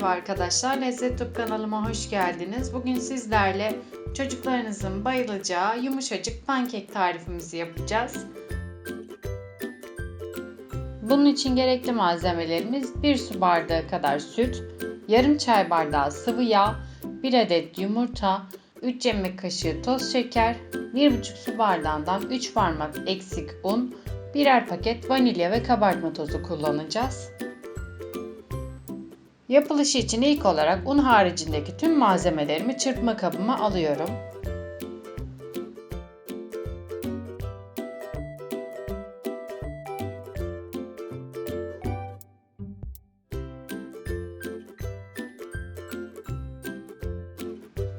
Merhaba arkadaşlar, Lezzet Tüp kanalıma hoş geldiniz. Bugün sizlerle çocuklarınızın bayılacağı yumuşacık pankek tarifimizi yapacağız. Bunun için gerekli malzemelerimiz 1 su bardağı kadar süt, yarım çay bardağı sıvı yağ, 1 adet yumurta, 3 yemek kaşığı toz şeker, 1,5 su bardağından 3 parmak eksik un, birer paket vanilya ve kabartma tozu kullanacağız. Yapılışı için ilk olarak un haricindeki tüm malzemelerimi çırpma kabıma alıyorum.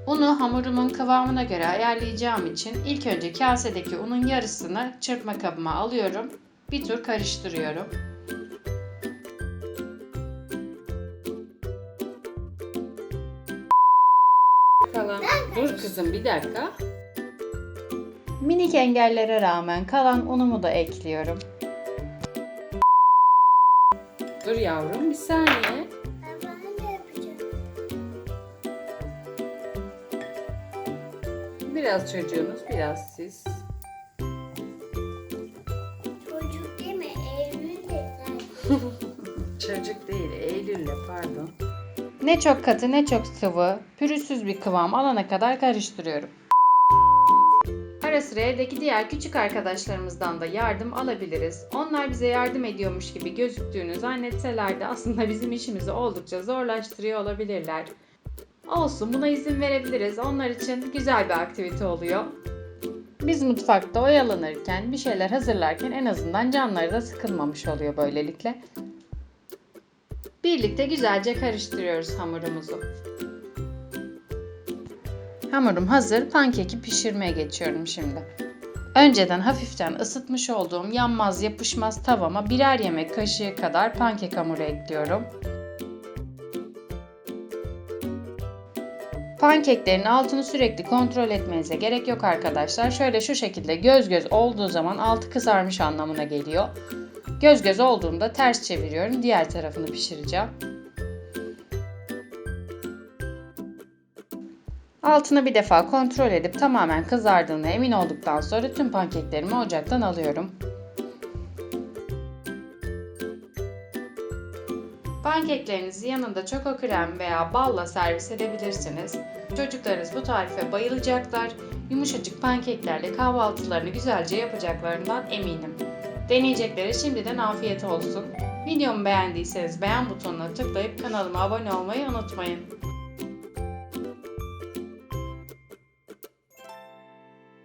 Unu hamurumun kıvamına göre ayarlayacağım için ilk önce kasedeki unun yarısını çırpma kabıma alıyorum. Bir tur karıştırıyorum. Kalan dur kızım bir dakika. Minik engellere rağmen kalan unumu da ekliyorum. Dur yavrum bir saniye. Ben de yapacağım. Biraz çocuğunuz, biraz siz. Çocuk değil mi? Eylül de Çocuk değil, Eylül'le pardon. Ne çok katı ne çok sıvı, pürüzsüz bir kıvam alana kadar karıştırıyorum. Ara sıra evdeki diğer küçük arkadaşlarımızdan da yardım alabiliriz. Onlar bize yardım ediyormuş gibi gözüktüğünü zannetseler de aslında bizim işimizi oldukça zorlaştırıyor olabilirler. Olsun buna izin verebiliriz. Onlar için güzel bir aktivite oluyor. Biz mutfakta oyalanırken, bir şeyler hazırlarken en azından canları da sıkılmamış oluyor böylelikle. Birlikte güzelce karıştırıyoruz hamurumuzu. Hamurum hazır. Pankeki pişirmeye geçiyorum şimdi. Önceden hafiften ısıtmış olduğum yanmaz yapışmaz tavama birer yemek kaşığı kadar pankek hamuru ekliyorum. Pankeklerin altını sürekli kontrol etmenize gerek yok arkadaşlar. Şöyle şu şekilde göz göz olduğu zaman altı kızarmış anlamına geliyor. Göz göz olduğunda ters çeviriyorum. Diğer tarafını pişireceğim. Altını bir defa kontrol edip tamamen kızardığına emin olduktan sonra tüm pankeklerimi ocaktan alıyorum. Pankeklerinizi yanında çoko krem veya balla servis edebilirsiniz. Çocuklarınız bu tarife bayılacaklar. Yumuşacık pankeklerle kahvaltılarını güzelce yapacaklarından eminim. Deneyeceklere şimdiden afiyet olsun. Videomu beğendiyseniz beğen butonuna tıklayıp kanalıma abone olmayı unutmayın.